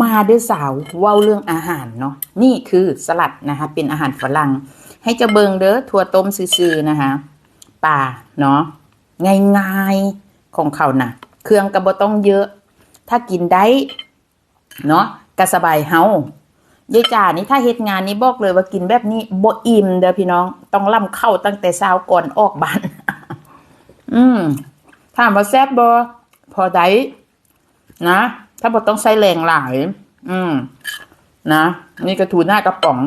มาเด้วยสาวเว้าเรื่องอาหารเนาะนี่คือสลัดนะคะเป็นอาหารฝรั่ง ให้เจะเบิงเด้อถั่วต้มซื่อๆนะคะป่าเนาะง่ายๆของเขาน่ะ เครื่องกระบต้องเยอะ ถ้ากินได้เนาะกระสบายเฮายายจ่านี่ถ้าเฮ็ดงานนี้บอกเลยว่ากินแบบนี้บ่อิ่มเด้อพี่น้องต้องล่ำเข้าตั้งแต่เช้าก่อนออกบ้าน อืมถามว่าแซ่บบ่พอได้นะ ถ้าบ่ต้องใช้แรงหลาย อืม นะ นี่กระถูหน้ากระป๋อง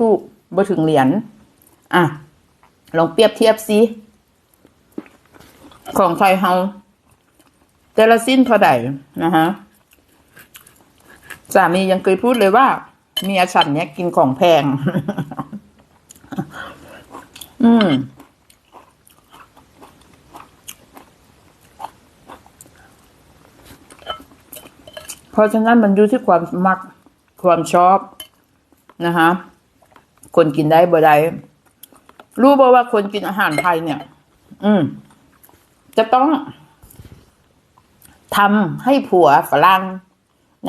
ทุกๆบ่ถึงเหรียญ อะ ลองเปรียบเทียบสิของไทยเฮาแต่ละสิ้นเท่าใดนะฮะ สามียังเคยพูดเลยว่าเมียฉันเนี่ยกินของแพง อืม ราะฉะนั้นมันอยู่ที่ความมักความชอบนะคะคนกินได้บ่ได้รู้บ่ว่าคนกินอาหารไทยเนี่ย อืม จะต้องทำให้ผัวฝรั่ง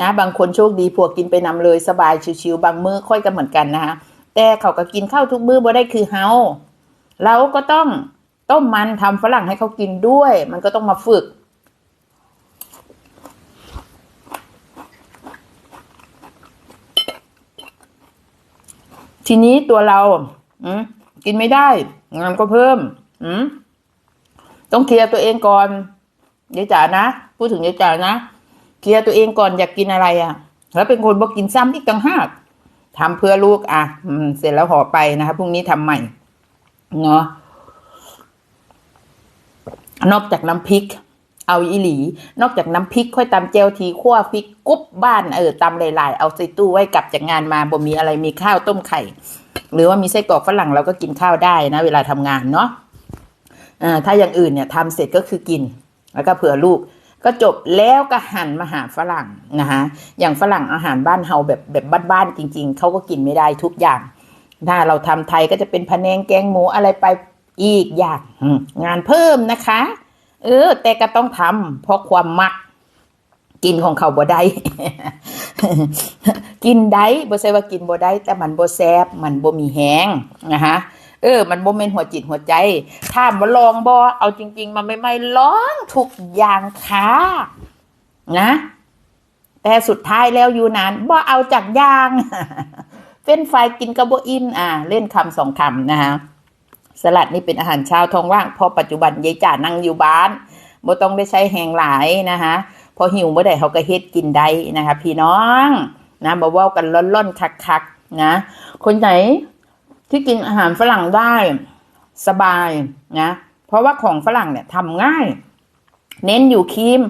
นะ บางคนโชคดีผัวกินไปนำเลยสบายชิวๆบางมื้อค่อยกันเหมือนกันนะคะแต่เขาก็กินข้าวทุกมื้อบ่ได้คือเฮาเราก็ต้องต้มมันทำฝรั่งให้เขากินด้วย มันก็ต้องมาฝึก ทีนี้ตัวเรา อืมกินไม่ได้งานก็เพิ่ม อืมต้องเคลียร์ตัวเองก่อนยายจ๋านะพูดถึงยายจ๋านะเคลียร์ตัวเองก่อนอยากกินอะไรอะ่ะ แล้วเป็นคนบอกกินซ้ำอีกต่างหากทำเพื่อลูกอะ อืม เสร็จแล้วห่อไปนะคะพรุ่งนี้ทำใหม่เนาะนอกจากน้ำพริก เอาอีหลี นอกจากน้ำพริกค่อยตำเจลทีขั้วพริกกุ๊บบ้านเออตำหลายๆ เอาใส่ตู้ไว้กลับจากงานมาบ่มีอะไรมีข้าวต้มไข่ หรือว่ามีไส้กรอกฝรั่งเราก็กินข้าวได้นะ เวลาทำงานเนาะอ่าถ้าอย่างอื่นเนี่ยทำเสร็จก็คือกิน แล้วก็เผื่อลูกก็จบแล้วก็หันมาหาฝรั่งนะคะอย่างฝรั่งอาหารบ้านเฮาแบบแบบบ้านๆจริง ๆเขาก็กินไม่ได้ทุกอย่างถ้าเราทำไทยก็จะเป็นพะแนงแกงหมูอะไรไปอีกอย่างงานเพิ่มนะคะ เออ แต่ก็ต้องทำเพราะความมัก กินของเขาบ่ได้กินได้บ่ใช่ว่ากินบ่ได้ แต่มันบ่แซบมันบ่มีแฮงนะคะเออ มันบ่แม่นหัวจิตหัวใจ ถ้ามาลองบ่เอาจริง ๆ มันไม่ไม่ลองทุกอย่างค่ะนะ แต่สุดท้ายแล้วอยู่นานบ่เอาจากอย่างเฟ้นไฟกินกระโบอิน อ่า เล่นคำสองคำนะคะ สลัดนี่เป็นอาหารเช้าท้องว่างพอปัจจุบันยายจ่านั่งอยู่บ้านบ่ต้องได้ใช้แหงหลายนะคะพอหิวเมื่อใดเขาก็เฮ็ดกินได้นะคะ พี่น้องนะบ่เว้ากันล่อนๆคักๆนะคนไหนที่กินอาหารฝรั่งได้สบายนะ เพราะว่าของฝรั่งเนี่ยทำง่าย เน้นอยู่ครีม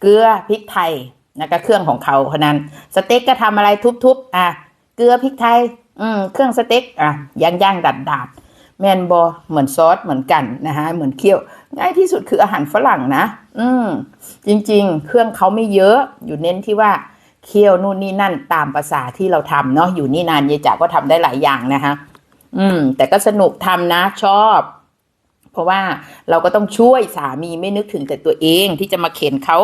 เกลือพริกไทยนะก็เครื่องของเขาเท่านั้น สเต็กก็ทำอะไรทุบๆอะเกลือพริกไทย อืมเครื่องสเต็กอะย่างย่างดัดดาดๆ แมนบอเหมือนซอสเหมือนกันนะคะเหมือนเคี่ยว ง่ายที่สุดคืออาหารฝรั่งนะ อืมจริง ๆ เครื่องเขาไม่เยอะอยู่เน้นที่ว่าเคี่ยวนู่นนี่นั่นตามภาษาที่เราทำเนาะอยู่นี่นานยายจ๋าก็ทำได้หลายอย่างนะคะ อืม แต่ก็สนุกทำนะชอบ เพราะว่าเราก็ต้องช่วยสามีไม่นึกถึงแต่ตัวเองที่จะมาเข็นเขา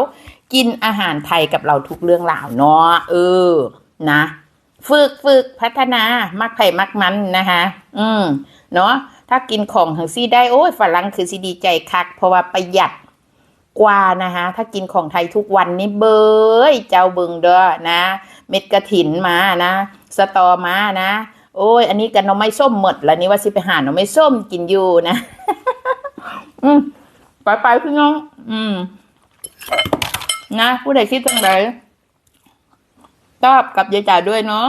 กินอาหารไทยกับเราทุกเรื่องราวเนาะเออ นะ ฝึกฝึกพัฒนามักไผ่มักมันนะคะ อืม เนาะถ้ากินของหังซี่ได้โอ้ยฝรั่งคือสิดีใจคัก เพราะว่าประหยัดกว่านะคะถ้ากินของไทยทุกวันนี้เบยเจ้าเบิงเด้อนะ เม็ดกระถินมานะสตอมานะ โอ้ย อันนี้กันน้องไม่ส้มหมดแล้วนี่ว่าสิไปหาน้องไม่ส้มกินอยู่นะ อืมไปไปพี่น้อง อืม นะผู้ใดคิดจังได ตอบกับยายจ่าด้วยเนาะ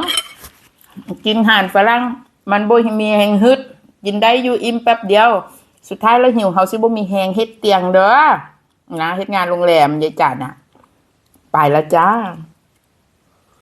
กินห่านฝรั่งมันบ่มีแหงฮึด กินได้อยู่อิ่มแป๊บเดียว สุดท้ายแล้วหิวเขาซิบ่มีแหงเฮ็ดเตียงเด้อนะเฮ็ดงานโรงแรมยายจ่าน่ะ ไปแล้วจ้า